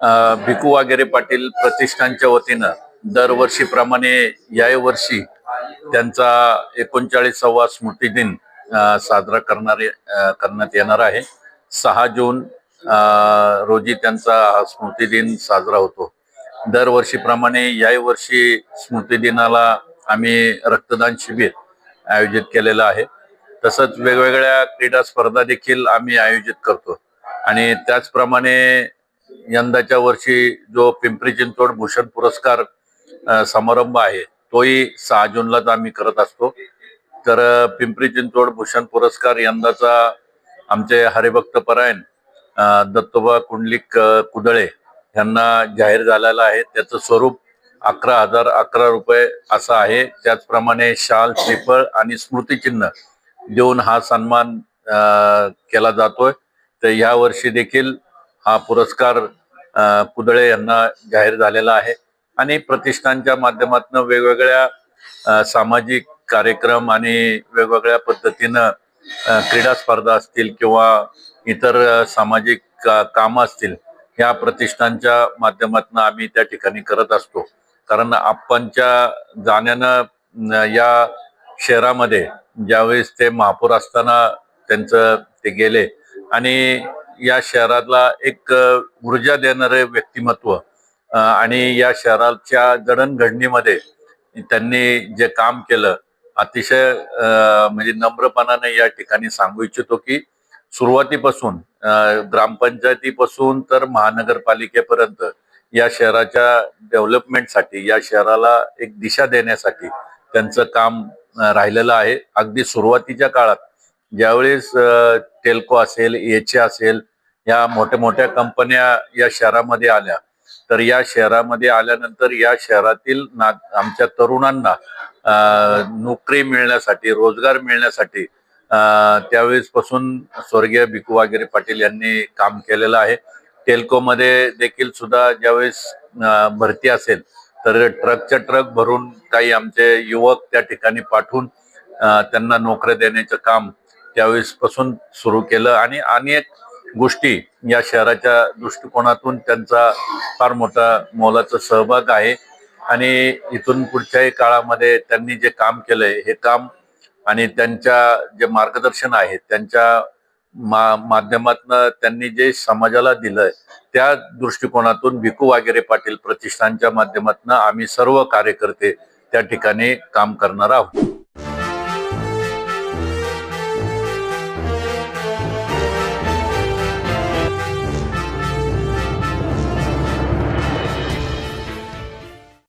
भिकू वगैरे पाटील प्रतिष्ठानच्या वतीनं दरवर्षीप्रमाणे याही वर्षी त्यांचा एकोणचाळीसावा स्मृतिदिन साजरा करणारे करण्यात येणार आहे. सहा जून रोजी त्यांचा स्मृतिदिन साजरा होतो. दरवर्षीप्रमाणे याही वर्षी स्मृतिदिनाला आम्ही रक्तदान शिबिर आयोजित केलेलं आहे. तसंच वेगवेगळ्या क्रीडा स्पर्धा देखील आम्ही आयोजित करतो. आणि त्याचप्रमाणे यंदाच्या वर्षी जो पिंपरी चिंचवड भूषण पुरस्कार समारंभ आहे तोही सहा जूनलाच आम्ही करत असतो. तर पिंपरी चिंचवड भूषण पुरस्कार यंदाचा आमचे हरिभक्त परायण दत्तोबा कुंडलिक कुदळे यांना जाहीर झालेला आहे. त्याचं स्वरूप अकरा हजार अकरा रुपये असं आहे. त्याचप्रमाणे शाल श्रीफळ आणि स्मृतिचिन्ह देऊन हा सन्मान केला जातोय. तर या वर्षी देखील हा पुरस्कार पुदळे कुदळे यांना जाहीर झालेला आहे. आणि प्रतिष्ठानच्या माध्यमातून वेगवेगळ्या सामाजिक कार्यक्रम आणि वेगवेगळ्या पद्धतीनं क्रीडा स्पर्धा असतील किंवा इतर सामाजिक का- कामं असतील या प्रतिष्ठानच्या माध्यमातून आम्ही त्या ठिकाणी करत असतो. कारण आपणच्या जाण्यानं या शहरामध्ये ज्यावेळेस ते महापौर असताना त्यांचं ते गेले आणि या शहराला एक ऊर्जा देणारे व्यक्तिमत्व आणि या शहराच्या जडणघडणीमध्ये त्यांनी जे काम केलं अतिशय म्हणजे नम्रपणाने या ठिकाणी सांगू इच्छितो की सुरुवातीपासून ग्रामपंचायतीपासून तर महानगरपालिकेपर्यंत या शहराच्या डेव्हलपमेंटसाठी या शहराला एक दिशा देण्यासाठी त्यांचं काम राहिलेलं आहे. अगदी सुरुवातीच्या काळात ज्यावेळेस टेल्को असेल एच असेल या मोठ्या मोठ्या कंपन्या या शहरामध्ये आल्या. तर या शहरामध्ये आल्यानंतर या शहरातील ना आमच्या तरुणांना नोकरी मिळण्यासाठी रोजगार मिळण्यासाठी त्यावेळेस पासून स्वर्गीय भिकू वागिरे पाटील यांनी काम केलेलं आहे. टेल्कोमध्ये देखील सुद्धा ज्यावेळेस भरती असेल तर ट्रकच्या ट्रक भरून काही आमचे युवक त्या ठिकाणी पाठवून त्यांना नोकऱ्या देण्याचं काम त्यावेळेसपासून सुरू केलं. आणि अनेक गोष्टी या शहराच्या दृष्टिकोनातून त्यांचा फार मोठा मोलाचा सहभाग आहे. आणि इथून पुढच्याही काळामध्ये त्यांनी जे काम केलंय हे काम आणि त्यांच्या जे मार्गदर्शन आहे त्यांच्या मा माध्यमातनं त्यांनी जे समाजाला दिलंय त्या दृष्टिकोनातून भिकू वागेरे पाटील प्रतिष्ठानच्या माध्यमातून आम्ही सर्व कार्यकर्ते त्या ठिकाणी काम करणार आहोत.